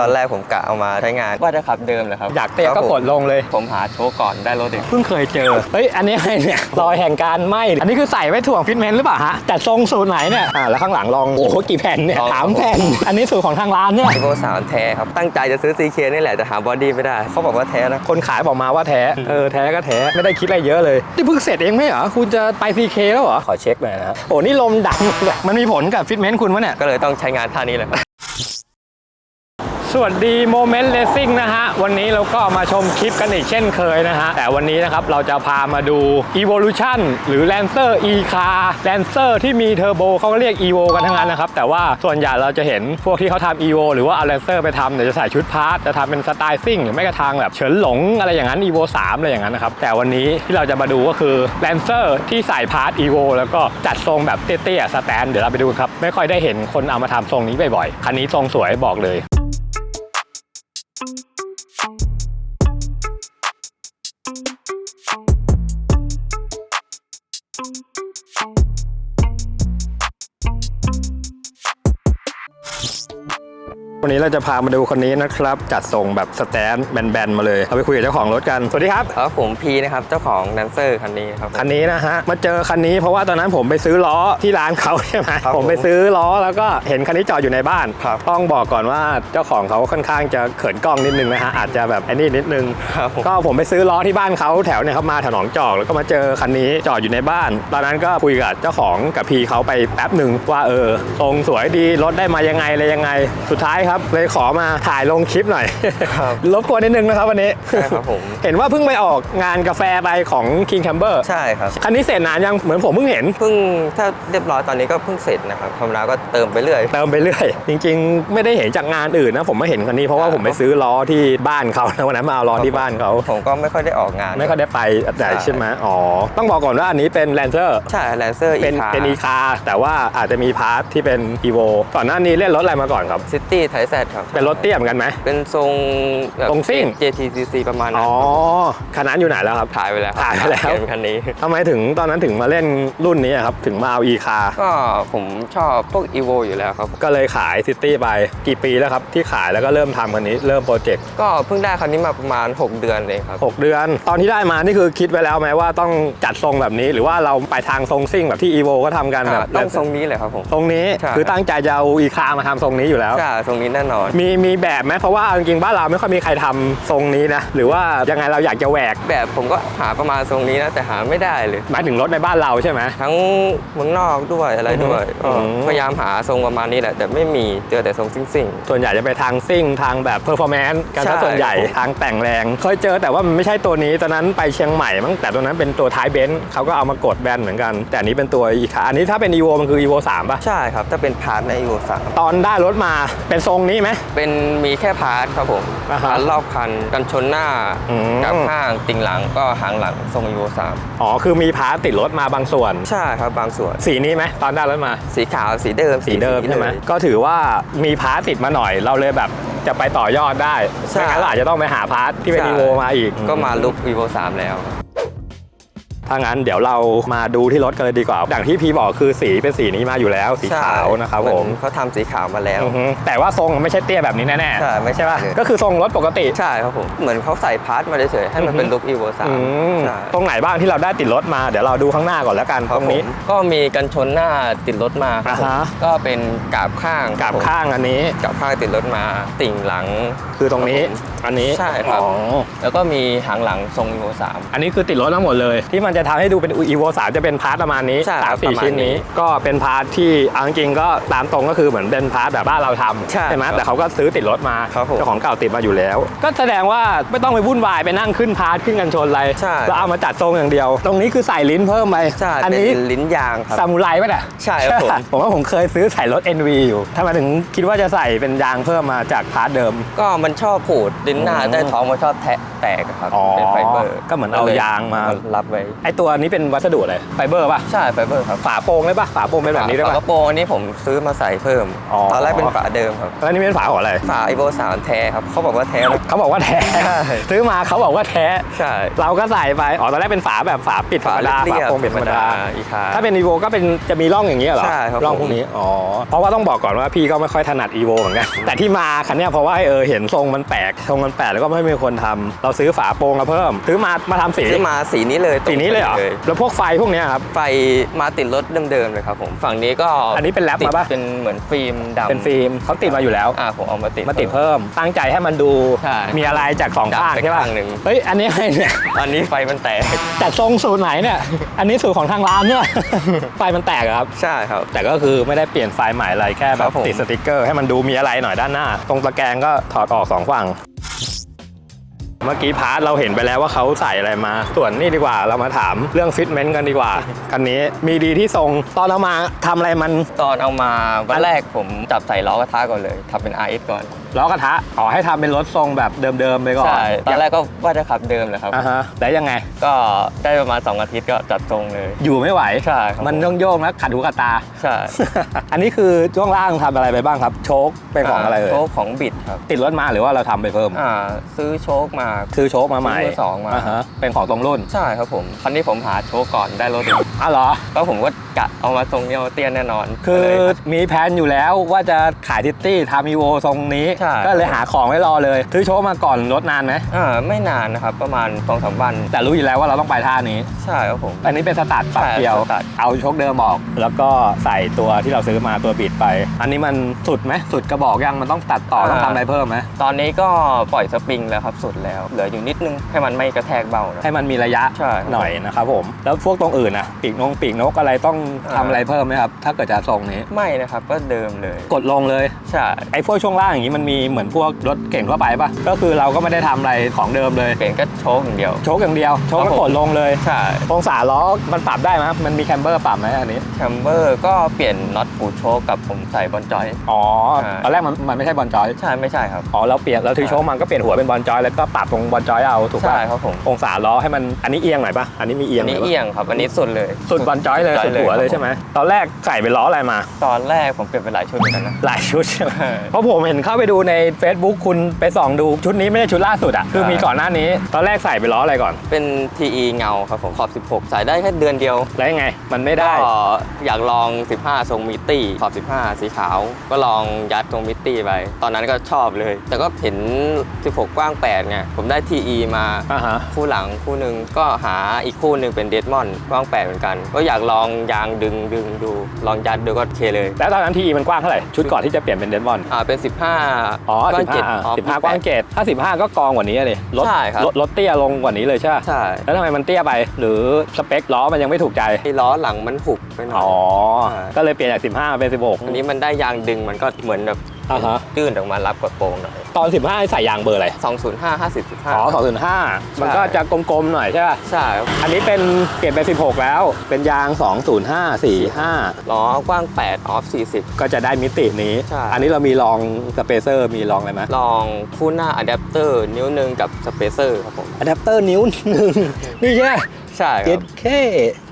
ตอนแรกผมกะเอามาใช้งานว่าจะขับเดิมเลยครับอยากเตะก็กดลงเลย ผมหาโชว์ก่อนได้รถเองเพิ่งเคยเจอเฮ้ยอันนี้อะไรเนี่ยรอยแห่งการไหมอันนี้คือใส่ไว้ถ่วงฟิตเมนต์หรือเปล่าฮะจัดทรงสูตรไหนเนี่ยอ่าแล้วข้างหลังลองโอ้โหกี่แผ่นเนี่ยสามแผ่นอันนี้สูตรของทางร้านเนี่ยอีโวสามแท้ครับตั้งใจจะซื้อ CK นี่แหละแต่หาบอดี้ไม่ได้เขาบอกว่าแท้นะคนขายบอกมาว่าแท้เออแท้ก็แท้ไม่ได้คิดอะไรเยอะเลยนี่เพิ่งเสร็จเองไหมเหรอคุณจะไป CK แล้วเหรอขอเช็คหน่อยนะครับโอ้นี่ลมดังมันมีผลกับฟิตเมนต์คุณวะเนี่ยก็เลยต้องใช้งานท่านี้เลยครับ สวัสดีโมเมนต์เลสซิ่งนะฮะ วันนี้เราก็มาชมคลิปกันอีกเช่นเคยนะฮะ แต่วันนี้นะครับเราจะพามาดู Evolution หรือ Lancer e car Lancer ที่มีเทอร์โบเขาก็เรียก Evo กันทั้งนั้นนะครับ แต่ว่าส่วนใหญ่เราจะเห็นพวกที่เขาทำ Evo หรือว่าเอา Lancer ไปทำเนี่ยจะใส่ชุดพาร์ทจะทำเป็นสไตล์ซิ่งหรือไม่กระทางแบบเฉินหลงอะไรอย่างนั้น Evo 3 อะไรอย่างนั้นนะครับ แต่วันนี้ที่เราจะมาดูก็คือ Lancer ที่ใส่พาร์ท Evo แล้วก็จัดทรงแบบเตี้ยๆสแตนเดี๋ยวเราไปดูครับไม่ค่อยได้เห็นคนเอามาทำทรงนี้บ่อยๆคันนี้ทรงสวยบอกเลย วันนี้เราจะพามาดูคนนี้นะครับ จัดทรงแบบสแตนแบนๆมาเลย เราไปคุยกับเจ้าของรถกัน สวัสดีครับ ครับผมพีนะครับเจ้าของแดนเซอร์คันนี้ครับ คันนี้นะฮะ มาเจอคันนี้เพราะว่าตอนนั้นผมไปซื้อล้อที่ร้านเขาใช่ไหมครับผมไปซื้อล้อแล้วก็เห็นคันนี้จอดอยู่ในบ้านครับ ต้องบอกก่อนว่าเจ้าของเขาค่อนข้างจะเขินกล้องนิดนึงนะฮะอาจจะแบบไอ้นี่นิดนึง ครับผม ก็ผมไปซื้อล้อที่บ้านเขาแถวเนี่ยครับมาแถวหนองจอกแล้วก็มาเจอคันนี้จอดอยู่ในบ้าน ตอนนั้นก็คุยกับเจ้าของกับพีเขาไปแป๊บหนึ่งว่าเออทรงสวยดีรถได้มายังไงอะไรยังไง สุดท้ายครับ เลยขอมาถ่ายลงคลิปหน่อย ครับรบกวนนิดนึงนะครับวันนี้ใช่ครับผม เห็นว่าเพิ่งไปออกงานกาแฟไปของ King Camber ใช่ครับ คันนี้เสร็จนานยังเหมือนผมเพิ่งเห็น เพิ่งถ้าเรียบร้อยตอนนี้ก็เพิ่งเสร็จนะครับธรรมดาก็เติมไปเรื่อย เติมไปเรื่อย จริงๆ ไม่ได้เห็นจากงานอื่นนะ ผมมาเห็นคันนี้เพราะว่าครับผมไปซื้อล้อที่บ้านเขานะวันนั้นมาเอาล้อที่บ้านเขา ผมก็ไม่ค่อยได้ออกงาน ไม่ค่อยได้ไปแต่ใช่ใช่ไหมอ๋อ ต้องบอกก่อนว่าอันนี้เป็น Lancer ใช่แลนเซอร์อีเป็นคาเป็นอีคาแต่ว่าอาจจะมีพาร์ทที่เป็น Evo ก่อนหน้านี้เล่นรถอะไรมาก่อนครับ ซิตี้ไทแซดครับ เป็นรถเตี้ยเหมือนกันไหม เป็นทรงแบบทรงซิ่ง JTCC ประมาณนั้อ๋นอคันนั้นอยู่ไหนแล้วครับ ถ่ายไปแล้วครับถ่ายไปแล้วเขียนคันนี้ ทำไมถึงตอนนั้นถึงมาเล่นรุ่นนี้อะครับ ถึงมาเอาอีคาก็ผมชอบพวก EVO อยู่แล้วครับ ก็เลยขายซิตี้ไปกี่ปีแล้วครับที่ขายแล้วก็เริ่มทำคันนี้เริ่มโปรเจกต์ก็เพิ่งได้คันนี้มาประมาณ 6 เดือนเองครับ 6เดือน ตอนที่ได้มานี่คือคิดไว้แล้วไหมว่าต้องจัดทรงแบบนี้ หรือว่าเราไปทางทรงซิ่งแบบที่ evo ก็ทำกันแบบต้องทรงนี้เลยครับผม ทรงนี้ใช่ คือตั้งใจจะเอาอีคามาทำทรงนี้อยู่แล้ว ใช่ทรงนี้แน่นอน มีมีแบบไหมเพราะว่าจริงๆบ้านเราไม่ค่อยมีใครทำทรงนี้นะ หรือว่ายังไงเราอยากจะแหวกแบบผมก็หาประมาณทรงนี้นะ แต่หาไม่ได้เลย หมายถึงรถในบ้านเราใช่ไหม ทั้งเมืองนอกด้วยอะไรด้วยอืก็มพยายามหาทรงประมาณนี้แหละ แต่ไม่มีเจอแต่ทรงซิ่ง ส่วนใหญ่จะไปทางซิ่งทางแบบเพอร์ฟอร์แมนซ์กันใช่ ซะส่วนใหญ่ทางแต่งแรง เคยเจอแต่ว่ามันไม่ใช่ตัวนี้ตอนนั้นไปเชียงใหม่มั้งแต่ตัวนั้นเป็นตัวท้ายเบนซ์เขาก็เอามากดแบนเหมือนกัน แต่อันนี้เป็นตัวอีคาอันนี้ถ้าเป็น evo มันคือ evo 3ป่ะ ๆ ใช่ครับ ถ้าเป็นพาร์ทใน EVO 3ตอนได้รถมาเป็นทรงนี้ไหม เป็นมีแค่พาร์ทครับผมอ่าฮะพาร์ทรอบคันกันชนหน้าอืม กับข้างติ่งหลังก็หางหลังทรง EVO อ๋อ คือมีพาร์ทติดรถมาบางส่วน3ใช่ครับบางส่วน สีนี้ไหมตอนได้รถมา สีขาวสีเดิมสีเดิมใช่ไหมเลย ก็ถือว่ามีพาร์ทติดมาหน่อย เราเลยแบบจะไปต่อยอดได้ใช่ ไม่งั้นเราอาจจะต้องไปหาพาร์ทที่เป็นใช่อีโวมาอีกก็มาลุก EVO 3แล้ว ถ้างั้นเดี๋ยวเรามาดูที่รถกันเลยดีกว่า อย่างที่พีบอกคือสีเป็นสีนี้มาอยู่แล้วสีใช่ขาวนะครับเหผอมเขาทำสีขาวมาแล้วอือฮึแต่ว่าทรงไม่ใช่เตี้ยแบบนี้แน่ๆใช่ไม่ใช่ป่ะเลยก็คือทรงรถปกติใช่ครับผมเหมือนเขาใส่พาร์ทมาเฉยๆให้มันเป็นลุก EVO อืม3ใช่ตรงไหนบ้างที่เราได้ติดรถมาเดี๋ยวเราดูข้างหน้าก่อนแล้วกันคตบรงนี้ผมก็มีกันชนหน้าติดรถมาครับผมอ่าฮะก็เป็นกาบข้างกับผมข้างอันนี้กาบข้างติดรถมาติ่งหลังคือตรงนี้ครับผมอันนี้ใช่ครับอ๋อแล้วก็มีหางหลังทรง EVO 3อันนี้คือติดรถทั้งหมดเลยที่มันจะทำให้ดูเป็น evo 3 จะเป็นพาร์ทประมาณนี้ใช่คสารัมบสี่ประมาณชิ้นนี้นี้ก็เป็นพาร์ทที่เอาจริงๆก็ตามตรงก็คือเหมือนเป็นพาร์ทแบบบ้านเราทำใช่ไหมครับแต่เขาก็ซื้อติดรถมาครับผมเจ้าของเก่าติดมาอยู่แล้ว ก็แสดงว่าไม่ต้องไปวุ่นวายไปนั่งขึ้นพาร์ทขึ้นกันชนอะไรใช่แล้วเอามาจัดทรงอย่างเดียว ตรงนี้คือใส่ลิ้นเพิ่มไปใช่อันเป็นนี้ลิ้นยางครับซามูไรป่ะเนี่ยใช่ครับผมผมว่าผมเคยซื้อใส่รถ NV อยู่ทำไมถึงคิดว่าจะใส่เป็นยางเพิ่มมาจากพาร์ทเดิม ก็มันชอบผูดลิ้นหน้าอืมใต้ท้องมันชอบแทะแตกอะครับอ๋อเป็นไฟเบอร์ก็เหมือนเอายางมารับไว้ไอตัวนี้เป็นวัสดุอะไรไฟเบอร์ป่ะใช่ไฟเบอร์ครับฝาโปร่งได้ป่ะฝาโปร่งเป็นแบบนี้ได้ฝาป่ะกระโปรงอันนี้ผมซื้อมาใส่เพิ่มอ๋อ ตอนแรกเป็นฝาเดิมครับแล้วนี่เป็นฝาของอะไรฝาไอโบสามแท้ครับเขาบอกว่าแท้แล้วเขาบอกว่าแท้ใช่ ซื้อมาเขาบอกว่าแท้ ใช่เราก็ใส่ไปอ๋อตอนแรกเป็นฝาแบบฝาปิดธรรมดาเรีฝายบโปร่งปิดธรรมดา อีคา ถ้าเป็นอีโวก็เป็นจะมีร่องอย่างนี้ยเหรอใช่ครับร่องผมพวกนี้อ๋อเพราะว่าต้องบอกก่อนว่าพี่ก็ไม่ค่อยถนัดอีโวเหมือนกัน แต่ที่มาคันเนี้ยเพราะว่าเออเห็นทรงมันแปลกทรงมันแปลกแล้วก็ไม่มีคนทำเราซื้อฝาโปร่งมาเพิ่มซื้อมามาทำสี ซื้อมาสีนี้เลยสีนี้เลยเหรอ แล้วพวกไฟพวกเนี้ยครับ ไฟมาติดรถเดิมๆเลยครับผม ฝั่งนี้ก็ อันนี้เป็นแรปติดมาปะเป็นเหมือนฟิล์มดำเป็นฟิล์มเขาติดมาอยู่แล้ว อ่าผมเอามาติด มาติดเพิ่ม ตั้งใจให้มันดูใช่มีอะไรจากสองข้างจากไปใช่ป่ะข้างหนึ่งเฮ้ย อันนี้ให้เนี่ย อันนี้ไฟมันแตก จัดทรงสูตรไหนเนี่ย อันนี้สูตรของทางร้านเนี่ย ไฟมันแตกอะครับ ใช่ครับ แต่ก็คือไม่ได้เปลี่ยนไฟล์ใหม่อะไร แค่แบครับบผมติดสติกเกอร์ให้มันดูมีอะไรหน่อยด้านหน้า ตรงตะแกรงก็ถอดออกสองฝั่ง เมื่อกี้พาร์ทเราเห็นไปแล้วว่าเขาใส่อะไรมา ส่วนนี่ดีกว่าเรามาถามเรื่องฟิตเมนต์กันดีกว่าคันนี้มีดีที่ทรงตอนเอามาทำอะไรมัน ตอนเอามาวันแรกผมจับใส่ล้อกระทะก่อนเลยทำเป็น RS ก่อน ล้อกระทะอ๋อให้ทำเป็นรถทรงแบบเดิมๆไปก่อนใช่ตอนแรกก็ว่าจะขับเดิมเลยครับ อ่าฮะแล้วยังไง ก็ได้ประมาณ 2 อาทิตย์ก็จัดทรงเลย อยู่ไม่ไหว ใช่ครับมันต้องโยงแล้วขัดหูขัดตา ใช่อันนี้คือช่วงล่างทำอะไรไปบ้างครับ โชคเป็นของอะไรเอ่ยโชคของบิดครับ ติดรถมาหรือว่าเราทำไปเพิ่ม อ่า ซื้อโชคมาซื้อโชคมาใหม่ซื้อมือสองมา ฮะเป็นของตรงรุ่นใช่ครับผม คันนี้ผมหาโชคก่อนได้รถอ้าวเหรอ แล้วผมก็กะเอามาทรงเดียวเตี้ยแน่นอนคือก็เลยมีแผนอยู่แล้วว่าจะขายทิตตี้ทำอีโวทรงนี้ ใช่ ก็เลยหาของไว้รอเลยซื้อโชคมาก่อนรถนานไหมอ่าไม่นานนะครับ ประมาณสองสามวัน แต่รู้อยู่แล้วว่าเราต้องไปท่านี้ ใช่ครับผม อันนี้เป็นสตาร์ทปรับใช่เดียวสตาร์ท เอาโชคเดิมออก แล้วก็ใส่ตัวที่เราซื้อมาตัวบิดไป อันนี้มันสุดไหมสุดกระบอกยังมันต้องตัดต่อต้องทำอะไรเพิ่มไหมตอนนี้ก็ปล่อยสปริงแล้วครับสุดแล้ว เหลืออยู่นิดนึงให้มันไม่กระแทกเบานะ ให้มันมีระยะใช่หน่อยนะครับผม แล้วพวกตรงอื่นนะปีกนงปีกนกอะไรต้องอ่า ทำอะไรเพิ่มไหมครับถ้าเกิดจะทรงนี้ ไม่นะครับก็เดิมเลย กดลงเลย ใช่ ไอ้พวกช่วงล่างอย่างนี้มันมีเหมือนพวกรถเก่งทั่วไปปะก็คือเราก็ไม่ได้ทำอะไรของเดิมเลย เปลี่ยนก็โชคอย่างเดียว โชคอย่างเดียว โชคครัก็บผมกดลงเลยใช่องศาล้อมันปรับได้ไหมมันมีแคมเบอร์ปรับไหมอันนี้ แชมเบอร์ก็เปลี่ยนน็อตปูโชคกับผมใส่บอลจอย อ๋อใช่ ตอนแรกมันมันไม่ใช่บอลจอย ใช่ไม่ใช่ครับ อ๋อเราเปลี่ยนเราถือโชคมันก็เปลี่ยนหัวเป็นบอลจอยแล้วก็ปรับตรงบอลจอยเอาถูกใช่ป่ะครับผมองศาล้อให้มันอันนี้เอียงหน่อยป่ะอันนี้มีเอียอังนหนี้น่อยปะเอียงครับ อันนี้สุดเลย สุดบอลจอยเลยสุดหัวเลยใช่ไหมตอนแรกใส่เป็นล้ออะไรมา ตอนแรกผมเปลี่ยนไปหลายชุดเหมือนกันนะ หลายชุดใช่ไหมใช่เพราะผมเห็นเข้าไปดูใน Facebook คุณไปส่องดูชุดนี้ไม่ใช่ชุดล่าสุดอะคือใช่มีก่อนหน้านี้ ตอนแรกใส่ไปล้ออะไรก่อน เป็น TE เงาครับผมขอบ 16 ใส่ได้แค่เดือนเดียว แล้วยังไง มันไม่ได้ ก็อยากลอง 15 ทรงมิตตี้ขอบ 15 สีขาว ก็ลองยัดทรงมิตตี้ไป ตอนนั้นก็ชอบเลย แต่ก็เห็น 16 กว้าง8ไงผมได้ TE มาอ่าฮะ คู่หลังคู่หนึ่งก็หาอีกคู่หนึ่งเป็นเดดมอนกว้าง 8 เหมือนกัน ก็อยากลองยางดึงดึงดู ลองยัดดูก็โอเคเลย แล้วตอนนั้นทีมันกว้างเท่าไหร่ ชุดก่อนที่จะเปลี่ยนเป็นเดนบอลอ่าเป็น 15อ๋อกว้างเจ็ด15อ๋อ15กว้างเจ็ดถ้า15ก็กองกว่านี้เลยลดใช่ครับลดลดเตี้ยลงกว่านี้เลยใช่ปะใช่แล้วทำไมมันเตี้ยไป หรือสเปคล้อมันยังไม่ถูกใจที่ล้อหลังมันหุบไปหน่อย อ๋อ ใช่ ก็เลยเปลี่ยนจาก 15เป็น 16 อันนี้มันได้ยางดึงมันก็เหมือนแบบ อ่าฮะ ยื่นออกมารับกระโปรงหน่อยตอน 15ใส่ยางเบอร์อะไร 205 50อ๋อ15 205 มันก็จะกลมๆหน่อยใช่ป่ะ ใช่ครับอันนี้เป็นเปลี่ยนเป็น16 แล้ว เป็นยาง 205 45 ล้อกว้าง 8 ออฟก็จะได้มิตินี้ ใช่ อันนี้เรามีลองสเปเซอร์มีลองอะไรไหม40ลองคู่หน้าอะแดปเตอร์นิ้วหนึ่งกับสเปเซอร์ครับผม อะแดปเตอร์นิ้วหนึ่งนี่ใช่ ใช่คเจ็รัดบเค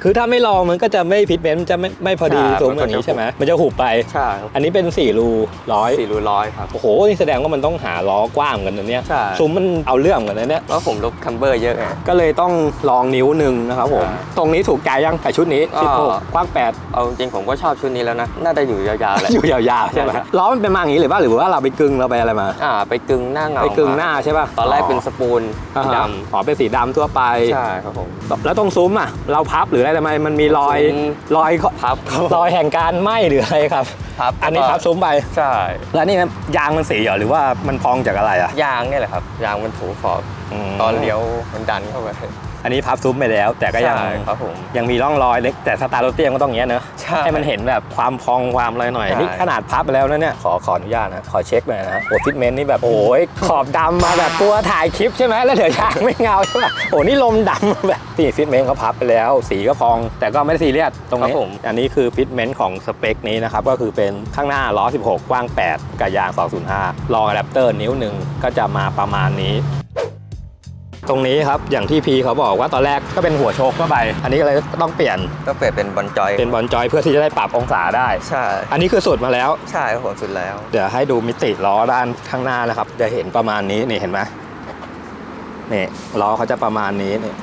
คือถ้าไม่ลองมันก็จะไม่พิทเมนต์จะไม่ไม่พอดีใช่สูงมันอก็ย่างนี้จะใช่ไหมมันจะหุบไป ใช่ครับอันนี้เป็น4รูร้อยสี่รูร้อยครับ โอ้โหนี่แสดงว่ามันต้องหาล้อกว้างเหมือนกันนะเนี่ยใช่ ซุ้มมันเอาเรื่องเหมือนกันนะเนี่ยแล้วผมลบคัมเบอร์เยอะไง ก็เลยต้องลองนิ้วหนึ่งนะครับผม ใช่ตรงนี้ถูกใจยังแต่ชุดนี้ก็16กว้าง8เอาจริงๆผมก็ชอบชุดนี้แล้วนะ น่าจะอยู่ยาวๆแหละ อยู่ยาวๆใช่ไหมใช่ล้อมันเป็นมาอย่างนี้หรือว่าหรือว่าเราไปกึงเราไปอะไรมาอ่า ไปกึ่งหน้าเงาไปกึงหน้าใช่ป่ะตอนแรกเป็นสปูนอ่าสีฮะดอ๋อเป็นสีดำทั่วไปำใช่ครับผม แล้วตรงซุ้มอะเราพับหรืออะไรทำไมมันมีรอยซุ้ม รอยพับรอยแห่งการไหม้หรืออะไรครับพับอันนี้พับซุ้มไป ใช่แล้วนี่ยางมันสีเหรอหรือว่ามันพองจากอะไรอะยางเนี่ยแหละครับยางมันถูขอบมตอนเลี้ยวมันดันเข้าไป อันนี้พับซุ้มไปแล้ว แต่ก็ยังใช่ครับผมยังมีร่องรอยเล็กแต่สตาร์ทรถเตี้ยก็ต้องอย่างเงี้ยเนอะใช่ให้มันเห็นแบบความพองความอะไรหน่อยใช่ นี่ขนาดพับไปแล้วนะเนี่ยขอขออนุญาตนะขอเช็คหน่อยนะโอ้ฟิตเมนต์นี่แบบโอ้ยขอบดำมาแบบตัวถ่ายคลิปใช่ไหมแล้วเดี๋ยวยางไม่เงาใช่ป่ะโอ้นี่ลมดำมาแบบนี่ฟิตเมนต์เขาพับไปแล้ว สีก็พอง แต่ก็ไม่ได้ซีเรียสตรงนี้ครับผม อันนี้คือฟิตเมนต์ของสเปคนี้นะครับก็คือเป็นข้างหน้าล้อ 16 กว้าง 8กับยาง 205รองอะแดปเตอร์นิ้วหนึ่งก็จะมาประมาณนี้ ตรงนี้ครับ อย่างที่พีเขาบอกว่าตอนแรกก็เป็นหัวโชคเข้าไป อันนี้ก็เลยต้องเปลี่ยนก็เปลี่ยนเป็นบอลจอยเป็นบอลจอยเพื่อที่จะได้ปรับองศาได้ ใช่ อันนี้คือสุดมาแล้ว ใช่ครับผมสุดแล้ว เดี๋ยวให้ดูมิติล้อด้านข้างหน้านะครับ จะเห็นประมาณนี้นี่เห็นไหมนี่ล้อเขาจะประมาณนี้นี่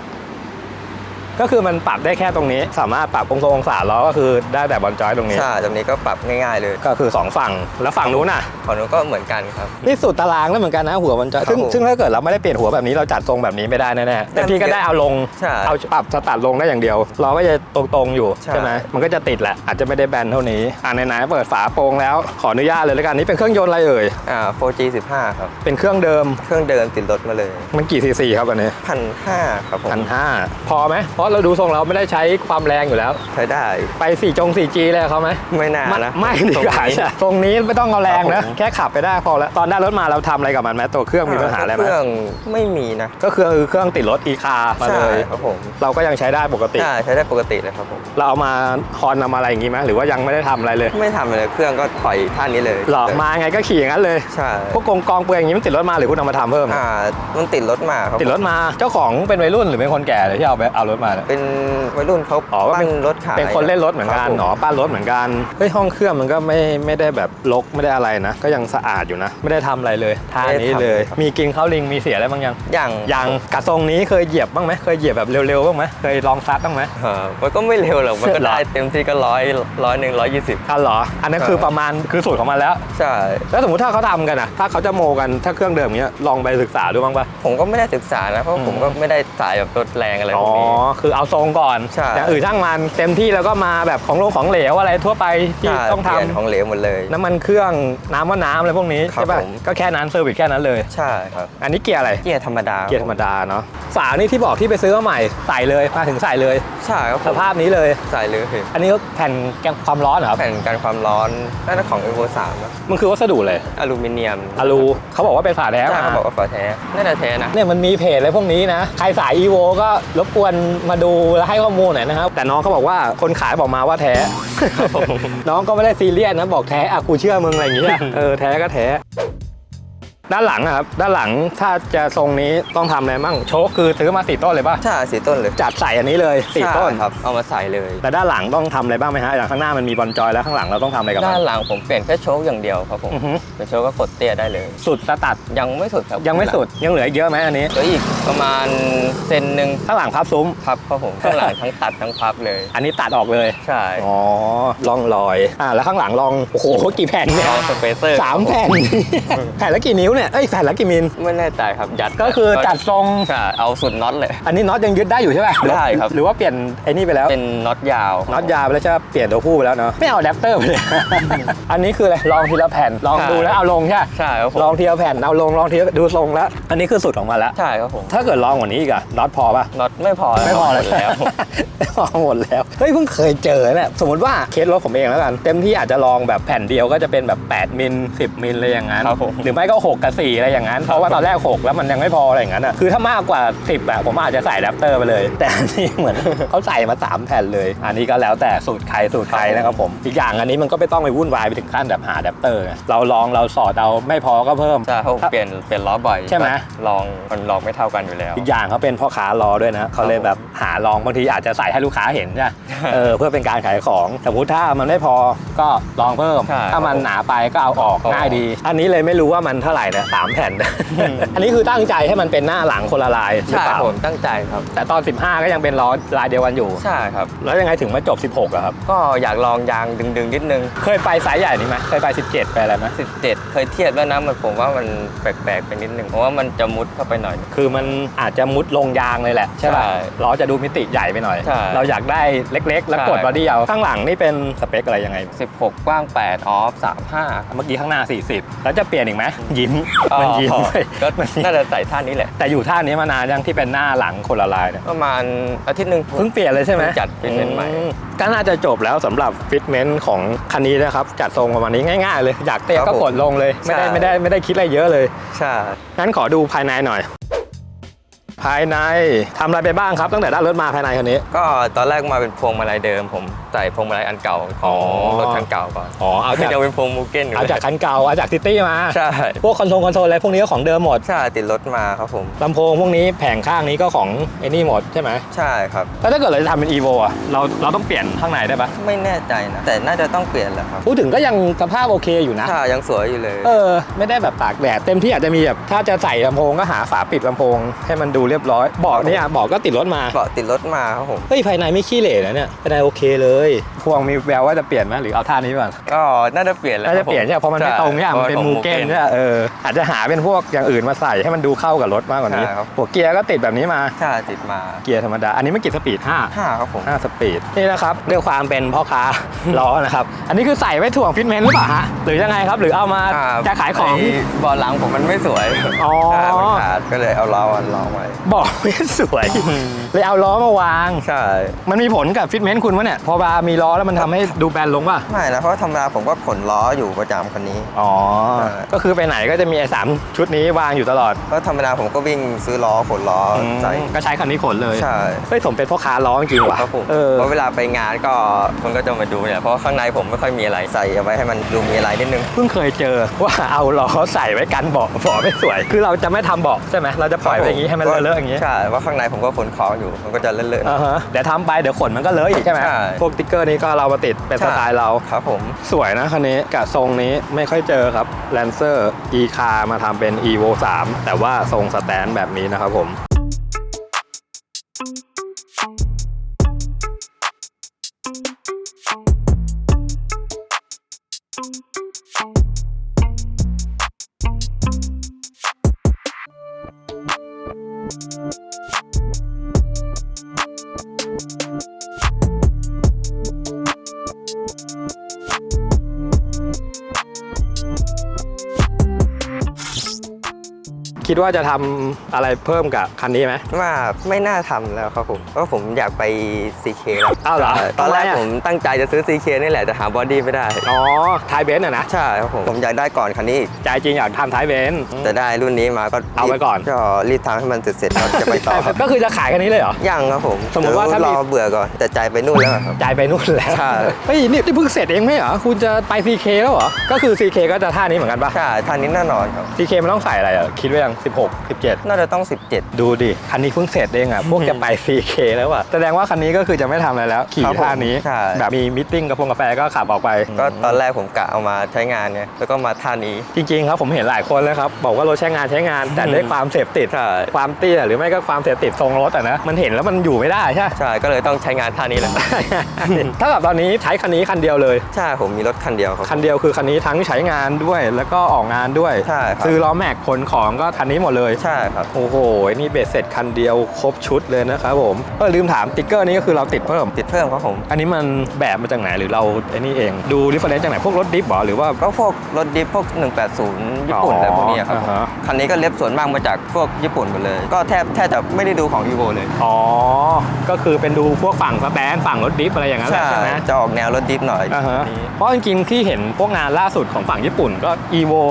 ก็คือมันปรับได้แค่ตรงนี้ สามารถปรับองศาองศาล้อก็คือได้แต่บอลจอยตรงนี้ ใช่ตรงนี้ก็ปรับง่ายๆเลยก็คือสองฝั่งแล้วฝั่งนู้นน่ะของนู้นก็เหมือนกันครับนี่สุดตารางแล้วเหมือนกันนะหัวบอลจอยครับซึ่งผมซึ่งถ้าเกิดเราไม่ได้เปลี่ยนหัวแบบนี้เราจัดทรงแบบนี้ไม่ได้แน่ๆแต่พี่ก็ได้เอาลงใช่เอาปรับสตาร์ทลงได้อย่างเดียวล้อก็จะตรงๆอยู่ใช่ใช่ไหมมันก็จะติดแหละอาจจะไม่ได้แบนเท่านี้อ่าไหนๆเปิดฝาโปรงแล้วขออนุญาตเลยแล้วกันนี่เป็นเครื่องยนต์อะไรเอ่ยอ่า 4G 15ครับเป็นเครื่องเดิมเครื่องเดิมติดรถมาเลย มันกี่ซีซีครับอันนี้พันห้าครับผมพันห้าพอไหมเพราะเราดูทรงเราไม่ได้ใช้ความแรงอยู่แล้ว ใช้ได้ ไปสี่จง 4G เลยเขาไหมไม่น่าไม่นะไม่ดีกว่าตรงนี้ตรงนี้ไม่ต้องเอาแรงนะครับผมแค่ขับไปได้พอแล้ว ตอนได้รถมาเราทำอะไรกับมันไหมตัวเครื่องมีปัญหาอะไรไหมเครื่องไม่มีนะ ก็คือเครื่องติดรถอีคามาใช่เลยครับผมเราก็ยังใช้ได้ปกติใช่ใช้ได้ปกติเลยครับผมเราเอามาฮอนนำอะไรอย่างงี้ไหมหรือว่ายังไม่ได้ทำอะไรเลย ไม่ทำเลยเครื่องก็ถอยท่านี้เลยหลอกมาไงก็ขี่อย่างนั้นเลยใช่พวกกองกองเปลือยอย่างนี้มันติดรถมาหรือคุณเอามาทำเพิ่มอ่ามันติดรถมาครับติดรถมาเจ้าของเป็นวัยรุ่นหรือเป็นคนแก่เลยที่เอาไปเอารถมาเนี่ยเป็นวัยรุ่นเขาอ๋อว่าปั้เป็นนรถขายเป็นคนเล่นรถเหมือนกันครับผมหนอป้านรถเหมือนกันเฮ้ยห้องเครื่องมันก็ไม่ไม่ได้แบบรกไม่ได้อะไรนะ ก็ยังสะอาดอยู่นะ ไม่ได้ทำอะไรเลยท่านี้เลย มีกินข้าวลิงมีเสียอะไรบ้างยังอย่างยังกระทรงนี้เคยเหยียบบ้างไหมเคยเหยียบแบบเร็วๆบ้างไหมเคยลองซัดบ้างไหมเออมันก็ไม่เร็วหรอกมันก็เหรอได้เต็มที่ก็ร้อยร้อยหนึ่งร้อยยี่สิบอะเหรออันนั้นคือประมาณคือสูตรของมันแล้วใช่แล้วสมมติถ้าเขาทำกันอะถ้าเขาจะโมกันถ้าเครื่องเดิมอย่างเงี้ยลองไปศึกษาดูบ้างปะผมก็ไม่ได้ศึกษานะเพราะอืมผมก็ไม่ได้สายแบบรถแรงอะไรพอ๋วอกนี้คือเอาทรงก่อนใช่ อย่างอื่นช่างมันเต็มที่แล้วก็มาแบบของลงของเหลวอะไรทั่วไปที่ใช่ต้องทำเปลี่ยนของเหลวหมดเลย น้ำมันเครื่องน้ำว่าน้ำอะไรพวกนี้ครับใช่ป่ะผม ก็แค่นั้นเซอร์วิสแค่นั้นเลย ใช่ครับอันนี้เกียร์อะไร เกียร์ธรรมดาเกียร์ธรรมดาเนาะฝานี่ที่บอกที่ไปซื้อมาใหม่ใส่เลยมาถึงใส่เลย ใช่ครับผสมภาพนี้เลย ใส่เลยอันนี้ก็แผ่นกันความร้อนเหรอครับแผ่นกันความร้อนน่าจะของ Evo 3นะมันคือวัสดุเลยอลูมิเนียมอะลูเขาบอกว่าเป็นฝาแท้ใช่มาเขาบอกว่าฝาแท้น่าจะแท้นะ เนี่ยมันมีเพจอะไรพวกนี้นะ ใครสาย EVO ก็รบกวนมาดูและให้ข้อมูลหน่อยนะครับ แต่น้องเขาบอกว่าคนขายบอกมาว่าแท้ น้องก็ไม่ได้ซีเรียสนะบอกแท้อะกูเชื่อมึงอะไรอย่างเงี้ยเออแท้ก็แท้ ด้านหลังอะครับด้านหลังถ้าจะทรงนี้ต้องทำอะไรมั่งโชคคือซื้อมาสี่ต้นเลยป่ะใช่สีต้นเลยจัดใส่อันนี้เลยสี่ใช่ต้นครับ เอามาใส่เลย แต่ด้านหลังต้องทำอะไรบ้างไหมฮะอย่างข้างหน้ามันมีบอลจอยแล้วข้างหลังเราต้องทำอะไรกับมัด้านน หลังผมเปลี่ยนแค่โชคอย่างเดียวครับผมอือฮึ เป็นโชคก็กดเตี้ยได้เลย สุดสตัดยังไม่สุดครับยังไม่สุดยังเหลืออีกเยอะไหมอันนี้เหลืออีกประมาณเซนหนึ่งข้างหลังพับซุ้ม พับครับผม ข้างหลังทั้งตัดทั้งพับเลย อันนี้ตัดออกเลยใช่อ๋อลองลอยอ่าแล้วข้างหลังลองโอ้โหกี่แผ่นเนี่ยลองสเปเซอร์ สามแผ่น แผ่นละกี่นิ้วเนี่ยเอ้ยแผ่นละกี่มิลไม่แน่ใจครับยัดก็คือจัดทรง ใช่เอาสุดน็อตเลย อันนี้น็อตยังยึดได้อยู่ใช่ไหมได้ครับ หรือว่าเปลี่ยนไอ้นี่ไปแล้ว เป็นน็อตยาว น็อตยาวไปแล้วใช่ปะเปลี่ยนตัวผู้ไปแล้วเนาะ ไม่เอาอะแดปเตอร์ไปเลย อันนี้คืออะไร ลองทีละแผ่น ลองดูแล้วเอาลงใช่ปะใช่ครับผมลองทีละแผ่น เอาลง ลองทีละดูทรงแล้ว อันนี้คือสุดของมันแล้ว ใช่ครับผม ถ้าเกิดลองกว่านี้อีกอะน็อตพอปะน็อตไม่พอ ไม่พอหเลมยดแล้วไม่พอหมดแล้ว เฮ้ยเพิ่งเคยเจอเนี่ยสมมติว่าเคสรถผมเองแล้วกัน เต็มที่อาจจะลองแบบแผ่นเดียวก็จะเป็นแบบ 8มิล10มิลอะไรอย่างนั้นครับผมหรือไม่ก็6กับ4อะไรอย่างนั้น เพราะว่าตอนแรก6แล้วมันยังไม่พออะไรอย่างนั้นอะคือถ้ามากกว่า10อะผมอาจจะใส่แรปเตอร์ไปเลย แต่อันนี้เหมือนเขาใส่มา 3 แผ่นเลย อันนี้ก็แล้วแต่สูตรใครสูตรใครนะครับผมอีกอย่างอันนี้มันก็ไม่ต้องไปวุ่นวายไปถึงขั้นแบบหาแรปเตอร์ไงเราลองเราสอดเอาไม่พอก็เพิ่มใช่เพราะผมเปลี่ยนเปลี่ยนล้อบ่อยใช่ไหมลองมันลองไม่เท่ากันอยู่แล้ว อีกอย่างเขาเป็นพ่อค้ารอด้วยนะเขาเลยแบบหาลองบางทีอาจจะใส่ให้ลูกค้าเห็นใช่ไหมเออเพื่อเป็นการขายของสมมติถ้ามันไม่พอก็ลองเพิ่มใช่ถ้ามันหนาไปก็เอาออกเอาออกง่ายดี อันนี้เลยไม่รู้ว่ามันเท่าไหร่เนี่ยสามแผ่น อันนี้คือตั้งใจให้มันเป็นหน้าหลังคนละลายหรือใช่เปล่าผมตั้งใจครับ แต่ตอน 15 ก็ยังเป็นล้อลายเดียวกันอยู่ ใช่ครับ แล้วยังไงถึงมาจบ 16อะครับ ก็อยากลองยางดึงๆนิดนึง เคยไปสายใหญ่นี่ไหมเคยไป 17 ไปอะไรไหม17 เคยเทียบแล้วนะมันผมว่ามันแปลกๆไปนิดนึงเพราะว่ามันจะมุดเข้าไปหน่อย คือมันอาจจะมุดลงยางเลยแหละ ใช่ป่ะใช่ล้อจะดูมิติใหญ่ไปหน่อย ใช่เราอยากได้เล็กๆ แล้วกดใช่ บอดี้เอาข้างหลังนี่เป็นสเปคอะไรยังไง 16 กว้าง 8 ออฟ 35 เมื่อกี้ข้างหน้า 40 แล้วจะเปลี่ยนอีกไหมยิ้มมันยิ้มอ๋อด้วยก็มันยิ้มน่าจะใส่ท่านี้แหละ แต่อยู่ท่านี้มานานยังที่เป็นหน้าหลังคนละลายเนี่ยประมาณอาทิตย์หนึ่งเพิ่งเปลี่ยนเลยใช่ไหมเพิ่งจัดฟิตเมนต์ใหม่อืก็น่าจะจบแล้วสำหรับฟิตเมนต์ของคันนี้นะครับ จัดทรงประมาณนี้ง่ายๆเลย อยากเตะครับก็ผมกดลงเลย ไม่ได้ใช่ไม่ได้ไม่ได้คิดอะไรเยอะเลยใช่งั้นขอดูภายในหน่อย ภายในทำอะไรไปบ้างครับตั้งแต่ได้รถมาภายในคันนี้ ก็ตอนแรกมาเป็นพวงมาลัยเดิม ผมใส่พวงมาลัยอันเก่าขอ๋อ องรถคันเก่าก่อนอ๋อเอาจากยังเป็นพวงมูเก้นอยู่เอาเลยจากคันเก่าเอาจากซิตี้มา ใช่พวกคอนโซลคอนโซลอะไรพวกนี้ก็ของเดิมหมดใช่ติดรถมาครับผม ลำโพงพวกนี้แผงข้างนี้ก็ของไอ้นี่หมดใช่ไหมใช่ครับ แล้วถ้าเกิดเราจะทำเป็น evo อะเราเราต้องเปลี่ยนข้างในได้ปะไม่แน่ใจนะ แต่น่าจะต้องเปลี่ยนแหละครับพูดถึงก็ยังสภาพโอเคอยู่นะใช่ยังสวยอยู่เลย เออ ไม่ได้แบบตากแดดเต็มที่อาจจะมีแบบถ้าจะใส่ลำโพงก็หาฝาปิดลำโพงให้มันดูเรียบร้อยเบอกเนี่ยเบอกก็ติดรถมาเบาะติดรถมาครับผมเฮ้ยภายในไม่ขี้เหร่นะเนี่ยภายในโอเคเลยพวงมีแววว่าจะเปลี่ยนไหมหรือเอาท่านี้ก่อนก็น่าจะเปลี่ยนแหล้วน่าจะเปลี่ยนใช่ไหมเพราะมันไม่ตรงเนี่ยมันเป็นมูเก้นใช่ไหมเอออาจจะหาเป็นพวกอย่างอื่นมาใส่ให้มันดูเข้ากับรถมากกว่านี้หัวเกียร์ก็ติดแบบนี้มาใช่ติดมาเกียร์ธรรมดาอันนี้ไม่กี่สปีดห้าห้าครับผม5สปีดนี่นะครับด้วยความเป็นพ่อค้าล้อนะครับอันนี้คือใส่ไว้ถ่วงฟิตเมนต์หรือเปล่าฮะหรือยังไงครับหรือเอามาอ่จะขายของไเบาะหลังผมมันไม่สวยอ๋อใช่มันขาดก็เลยเอาล้ออันล้อไว้บอกไม่สวย เลยเอาล้อมาวาง ใช่ มันมีผลกับฟิตเมนต์คุณวะเนี่ย พอมามีล้อแล้วมันทำให้ดูแบนลงป่ะ ไม่นะเพราะธรรมดาผมก็ขนล้ออยู่ประจำคันนี้ อ๋อ ใช่ ก็คือไปไหนก็จะมีไอ้สามชุดนี้วางอยู่ตลอดก็ธรรมดาผมก็วิ่งซื้อล้อขนล้ออใส่ก็ใช้คันนี้ขนเลยใช่เฮ้ยผมเป็นพ่อค้าล้อจริงๆว่ะครับผมเออ เพราะเวลาไปงานก็คนก็จะมาดูเนี่ยเพราะว่าข้างในผมไม่ค่อยมีอะไรใส่เอาไว้ให้มันดูมีอะไรนิดนึง เพิ่งเคยเจอว่าเอาล้อใส่ไว้กันเบาะเบาะไม่สวย คือเราจะไม่ทำเบาะใช่ไหมเราจะปล่อยไว้อย่างนี้ให้มันเลอะๆอย่างนี้ใช่ว่าะข้างในผมก็ขนของอยู่มันก็จะเลอะๆอ่าฮะเดี๋ยวทำไปเดี๋ยวขนมันก็เลอะอีกใช่ไหมใช่ พวกติ๊กเกอร์นี้ก็เรามาติดเป็นสไตล์เราครับผม สวยนะคันนี้กับทรงนี้ไม่ค่อยเจอครับ Lancer e car มาทำเป็น evo 3 แต่ว่าทรงสแตนแบบนี้นะครับผม คิดว่าจะทำอะไรเพิ่มกับคันนี้ไหม ว่าไม่น่าทำแล้วครับผมเพราะผมอยากไป CK แล้วอ้าวเหรอตอนแรกทำไมอะ ผมตั้งใจจะซื้อ CK นี่แหละแต่หาบอดี้ไม่ได้ อ๋อไทยเบนซ์อะนะ ใช่ครับผม ผมอยากได้ก่อนคันนี้อีกใจจริงอยากทำไทยเบนซ์ แต่ได้รุ่นนี้มาก็เอาไว้ก่อน ก็รีบทำให้มันเสร็จๆแล้วจะไปต่อก็คือจะขายคันนี้เลยเหรอ ยังครับผมสมมุติว่าถ้ามี รอเบื่อก่อนแต่ใจไปนู่นแล้วครับใจไปนู่นแล้วใช่ เฮ้ยนี่นี่เพิ่งเสร็จเองไหมเหรอ คุณจะไป CK แล้วเหรอ ก็คือ CK ก็จะท่านี้เหมือนกันปะ ใช่ท่านี้แน่นอนครับ CK มันต้องใส่อะไรอะ คิดไว้ยัง16 17 น่าจะต้อง 17 ดูดิ คันนี้เพิ่งเสร็จเองอะ พวกจะไป CK แล้วอะ แสดงว่าคันนี้ก็คือจะไม่ทำอะไรแล้ว ขี่ครับผมท่านี้ ใช่ แบบมีมิทติ้งกับพงกาแฟก็ขับออกไป ก็ตอนแรกผมกะเอามาใช้งานไงแล้วก็มาท่านี้ จริงๆครับผมเห็นหลายคนแล้วครับ บอกว่ารถใช้งานใช้งาน แต่ด้วยความเสพติด ใช่ ความเตี้ยหรือไม่ก็ความเสพติดทรงรถอะนะ มันเห็นแล้วมันอยู่ไม่ได้ใช่ปะใช่ ก็เลยต้องใช้งานท่านี้แหละ ถ้าแบบตอนนี้ใช้คันนี้คันเดียวเลย ใช่ ผมมีรถคันเดียวครับ คันเดียวคือคันนี้ทั้งใช้งานด้วยแล้วก็ออกงานด้วย ใช่ครับ ซื้อล้อแม็กขนของก็คันนี้หมดเลยใช่ครับโอ้โหนี่เบ็ดเสร็จคันเดียวครบชุดเลยนะครับผมเออลืมถามติ๊กเกอร์นี้ก็คือเราติดเพิ่ม ติดเพิ่มครับผม อันนี้มันแบบมาจากไหนหรือเราไอ้นี่เองดูรีเฟรนซ์จากไหนพวกรถดิฟเหรอหรือว่าก็พวกรถดิฟพวก 180 ญี่ปุ่นอ๋ออะไรพวกนี้ครับอ่าฮะคันนี้ก็เล็บส่วนมากมาจากพวกญี่ปุ่นหมดเลย ก็แทบแทบจะไม่ได้ดูของ Evo เลยอ๋อก็คือเป็นดูพวกฝั่งสแตนฝั่งรถดิฟอะไรอย่างนั้นแหละใช่ไหมจะออกแนวรถดิฟหน่อยอ่าฮะนี้เพราะจริงๆที่เห็นพวกงานล่าสุดของฝั่งญี่ปุ่นก็ evo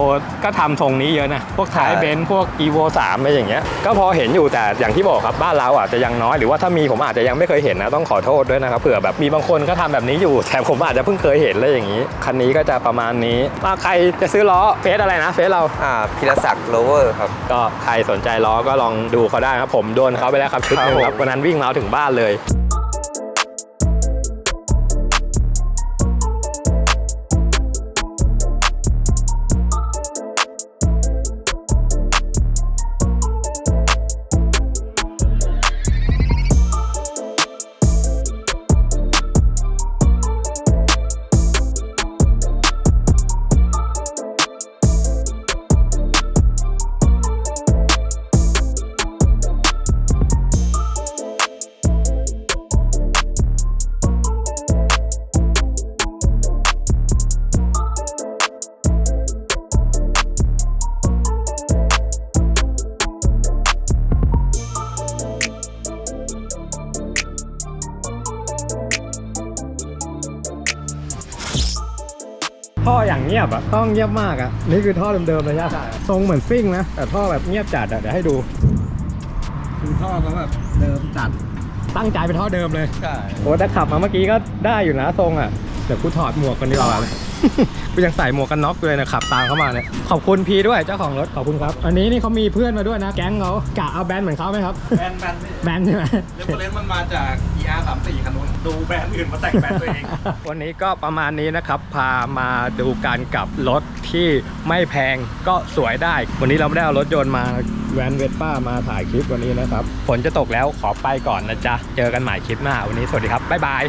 ก็ทำทรงนี้เยอะนะพวกท้ายใช่เบนซ์พวก evo 3อะไรอย่างเงี้ยก็พอเห็นอยู่แต่อย่างที่บอกครับบ้านเราอาจจะยังน้อยหรือว่าถ้ามีผมอาจจะยังไม่เคยเห็นนะต้องขอโทษด้วยนะครับเผื่อแบบมีบางคนก็ทำแบบนี้อยู่ แต่ผมอาจจะเพิ่งเคยเห็นเลยอย่างนี้คันนี้ก็จะประมาณนี้มาใครจะซื้อล้อเฟสอะไรนะเฟสเราอ่าพิรศักดิ์โลเวอร์ครับก็ใครสนใจล้อก็ลองดูเขาได้ครับผมโดนเขาไปแล้วครับชุดหนึงครับครับผมวันนั้นวิ่งมาถึงบ้านเลย บอะท่อเงียบมากอะนี่คือท่อเดิมๆเลยย่าทรงเหมือนซิ่งนะ แต่ท่อแบบเงียบจัดอะเดี๋ยวให้ดู คือท่อเขาแบบเดิมจัด ตั้งใจเป็นท่อเดิมเลย ใช่ โอ้แต่ขับมาเมื่อกี้ก็ได้อยู่นะทรงอะ เดี๋ยวกูถอดหมวกกันดีกว่า กูยังใส่หมวกกันน็อกอยู่เลยนะขับตามเข้ามาเนี่ยขอบคุณพีด้วยเจ้าของรถขอบคุณครับ อันนี้นี่เขามีเพื่อนมาด้วยนะ แก๊งเขากะเอาแบรนด์เหมือนเขาไหมครับแบนแบนนี่แบรนด์ใช่ไหม เรฟเฟรนซ์มันมาจาก ER 3 4คันนู้นดูแบรนด์อื่นมาแต่งแบรนด์ตัวเอง วันนี้ก็ประมาณนี้นะครับ พามาดูการกลับรถที่ไม่แพงก็สวยได้ วันนี้เราไม่ได้เอารถยนต์มาแวนเวสป้ามาถ่ายคลิปวันนี้นะครับฝนจะตกแล้วขอไปก่อนนะจ๊ะ เจอกันใหม่คลิปหน้า วันนี้สวัสดีครับ บ๊ายบาย